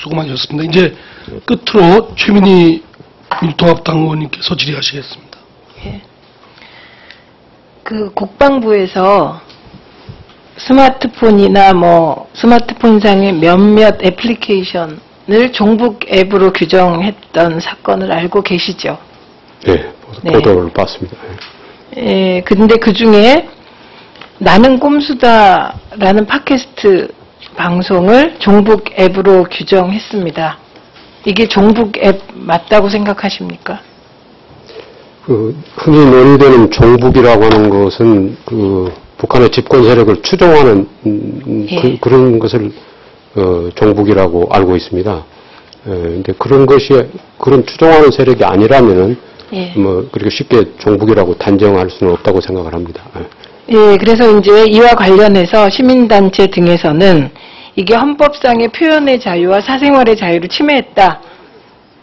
수고 많으셨습니다. 이제 끝으로 최민희 민통합당 의원님께서 질의하시겠습니다. 예. 그 국방부에서 스마트폰이나 뭐 스마트폰상의 몇몇 애플리케이션을 종북 앱으로 규정했던 사건을 알고 계시죠? 네, 네. 보도를 봤습니다. 예, 근데 그 중에 나는 꼼수다라는 팟캐스트 방송을 종북 앱으로 규정했습니다. 이게 종북 앱 맞다고 생각하십니까? 그 흔히 논의되는 종북이라고 하는 것은 그 북한의 집권 세력을 추종하는 음, 예. 그, 런 것을 어, 종북이라고 알고 있습니다. 그런데 그런 것이 그런 추종하는 세력이 아니라면은 예. 뭐 그렇게 쉽게 종북이라고 단정할 수는 없다고 생각을 합니다. 예. 예, 그래서 이제 이와 관련해서 시민단체 등에서는 이게 헌법상의 표현의 자유와 사생활의 자유를 침해했다.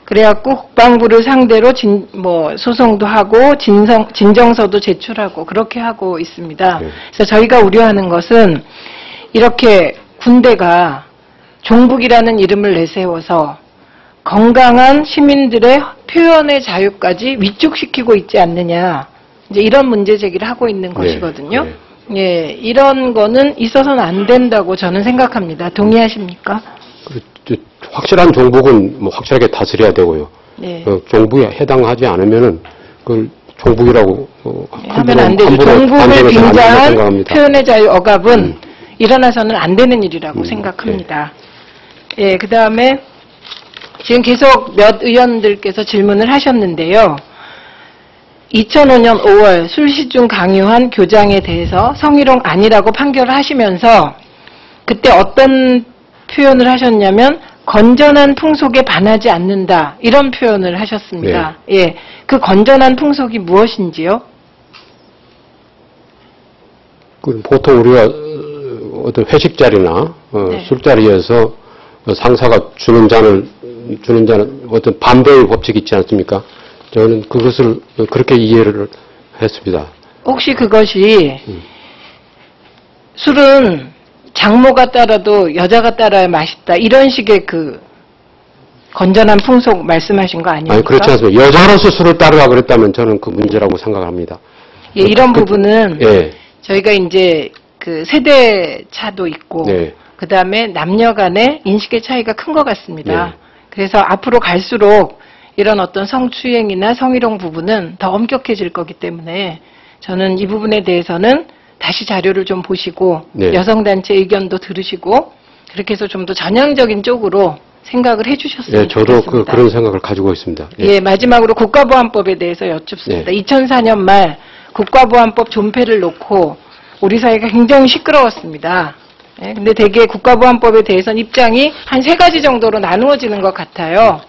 그래갖고 국방부를 상대로 진, 뭐 소송도 하고 진성, 진정서도 제출하고 그렇게 하고 있습니다. 네. 그래서 저희가 우려하는 것은 이렇게 군대가 종북이라는 이름을 내세워서 건강한 시민들의 표현의 자유까지 위축시키고 있지 않느냐. 이제 이런 문제 제기를 하고 있는 네, 것이거든요. 예, 이런 거는 있어서는 안 된다고 저는 생각합니다. 동의하십니까? 그, 저, 확실한 종북은 뭐 확실하게 다스려야 되고요. 네. 어, 종북에 해당하지 않으면은 그걸 종북이라고 어, 하면 안 되죠. 종북을 빙자한. 표현의 자유 억압은 음. 일어나서는 안 되는 일이라고 음, 생각합니다. 예, 그 다음에 지금 계속 몇 의원들께서 질문을 하셨는데요. 2005년 5월 술시중 강요한 교장에 대해서 성희롱 아니라고 판결을 하시면서 그때 어떤 표현을 하셨냐면 건전한 풍속에 반하지 않는다 이런 표현을 하셨습니다. 네. 예, 그 건전한 풍속이 무엇인지요? 그 보통 우리가 어, 어떤 회식 자리나 어, 네. 술자리에서 어, 상사가 주는 잔을 주는 잔은 어떤 반배의 법칙이 있지 않습니까? 저는 그것을 어, 그렇게 이해를 했습니다. 혹시 그것이 음. 술은 장모가 따라도 여자가 따라야 맛있다 이런 식의 그 건전한 풍속 말씀하신 거 아닙니까? 아니 그렇지 않습니다. 여자로서 술을 따르라 그랬다면 저는 그 문제라고 생각합니다. 예, 이런 그- 부분은 예, 저희가 이제 그 세대 차도 있고 네. 그 다음에 남녀 간의 인식의 차이가 큰 것 같습니다. 네. 그래서 앞으로 갈수록 이런 어떤 성추행이나 성희롱 부분은 더 엄격해질 거기 때문에 저는 이 부분에 대해서는 다시 자료를 좀 보시고 네. 여성단체 의견도 들으시고 그렇게 해서 좀 더 전향적인 쪽으로 생각을 해주셨으면 예, 저도 좋겠습니다. 그, 그런 생각을 가지고 있습니다. 예, 마지막으로 국가보안법에 대해서 여쭙습니다. 네. 2004년 말 국가보안법 존폐를 놓고 우리 사회가 굉장히 시끄러웠습니다. 예, 근데 대개 국가보안법에 대해서는 입장이 한 세 가지 정도로 나누어지는 것 같아요.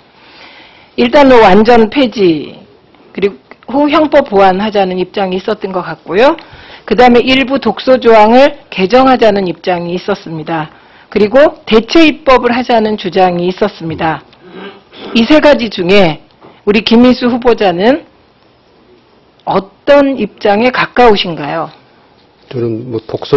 일단은 완전 폐지, 그리고 후 형법 보완하자는 입장이 있었던 것 같고요. 그 다음에 일부 독소 조항을 개정하자는 입장이 있었습니다. 그리고 대체 입법을 하자는 주장이 있었습니다. 이 세 가지 중에 우리 김희수 후보자는 어떤 입장에 가까우신가요? 저는 뭐 독서